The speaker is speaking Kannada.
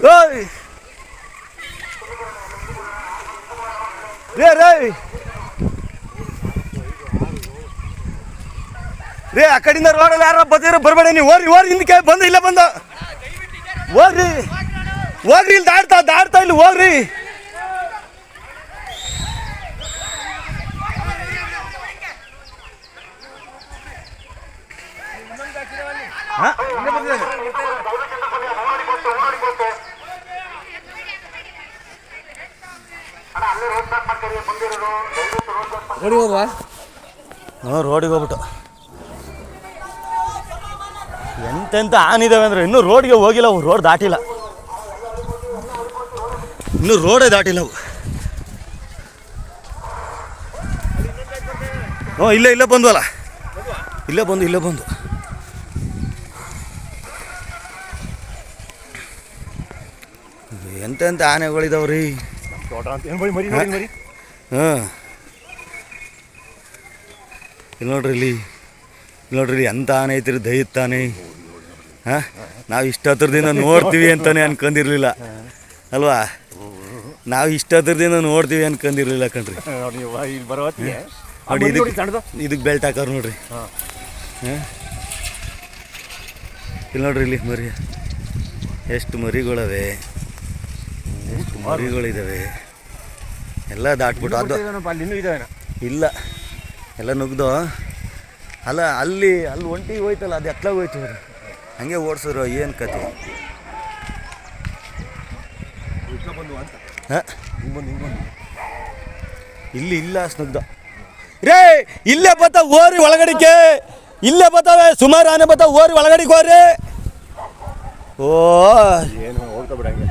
ಓಯ್ ರೇ ರೈ ರೇ ಆ ಕಡೆಯಿಂದ ರೋಡಲ್ಲಿ ಯಾರ ಬದಿರ ಬರಬೇಡ, ನೀವು ಓರಿ ಓರಿ ಹಿಂದಕ್ಕೆ ಬಂದು ಇಲ್ಲ ಬಂದ. ಹೋಗ್ರಿ ಹೋಗ್ರಿ, ಇಲ್ಲಿ ದಾಡ್ತಾ ದಾಡ್ತಾ ಇಲ್ಲಿ ಹೋಗ್ರಿ. ಹಾ? ಹೋದ್ವಾ ಹ್ಞೂ ರೋಡಿಗೆ ಹೋಗ್ಬಿಟ್ಟು. ಎಂತೆಂತ ಆನಿದಾವೆ ಅಂದ್ರೆ ಇನ್ನೂ ರೋಡ್ಗೆ ಹೋಗಿಲ್ಲ ಅವು ರೋಡ್ ದಾಟಿಲ್ಲ. ಇನ್ನೂ ರೋಡೇ ದಾಟಿಲ್ಲ ಅವು ಹ್ಞೂ ಇಲ್ಲೇ ಇಲ್ಲೇ ಬಂದ್ವಲ್ಲ? ಇಲ್ಲೇ ಬಂದು ಇಲ್ಲೇ ಬಂದು. ಎಂತೆಂತ ಆನೆಗಳಿದಾವ್ರಿ? ಹಾಂ. ಇಲ್ಲಿ ನೋಡ್ರಿ ಇಲ್ಲಿ. ನೋಡ್ರಿ ಇಲ್ಲಿ ಎಂತ ಆನೆ ಐತ್ರಿ ದೈತ್ ನಾವ್ ಹಾಂ? ನಾವು ಇಷ್ಟ ಹತ್ರದಿಂದ ನೋಡ್ತೀವಿ ಅಂತಾನೆ ಅನ್ಕೊಂಡಿರ್ಲಿಲ್ಲ ಅಲ್ವಾ? ನಾವು ಇಷ್ಟ ಹತ್ರದಿಂದ ನೋಡ್ತೀವಿ ಅನ್ಕೊಂಡಿರ್ಲಿಲ್ಲ ಕಣ್ರಿ. ನೋಡಿ ಇದಕ್ಕೆ ಇದಕ್ಕೆ ಬೆಲ್ಟ್ ಹಾಕೋರು ನೋಡ್ರಿ. ಹಾಂ. ಇಲ್ಲಿ ನೋಡ್ರಿ ಇಲ್ಲಿ ಮರಿ. ಎಷ್ಟು ಮರಿಗಳವೆ. ಮರಿಗಳಿದಾವೆ. ಎಲ್ಲ ದಾಟ್ಬಿಟ್ಟು ಅದು ಇಲ್ಲ. ಎಲ್ಲ ನುಗ್ದು. ಅಲ್ಲ, ಅಲ್ಲಿ ಅಲ್ಲಿ ಒಂಟಿ ಹೋಯ್ತಲ್ಲ, ಅದು ಎತ್ತಲಾಗ ಹೋಯ್ತು ಹಂಗೆ ಓಡಿಸಿದ್ರು, ಏನು ಕತೆ? ಇಲ್ಲಿ ಇಲ್ಲ ಸ್ನುಗ್ಧ ರೇ, ಇಲ್ಲೇ ಬತ್ತ ಓರಿ ಒಳಗಡಿಕೆ. ಇಲ್ಲೇ ಬತ್ತಾವೆ, ಸುಮಾರು ಆನೆ ಬತ್ತ ಓರಿ ಒಳಗಡಿಕೆ ಹೋರಿ ಓ. ಏನು ಹೋಗ್ತಾ ಬಿಡ ಹಂಗೆ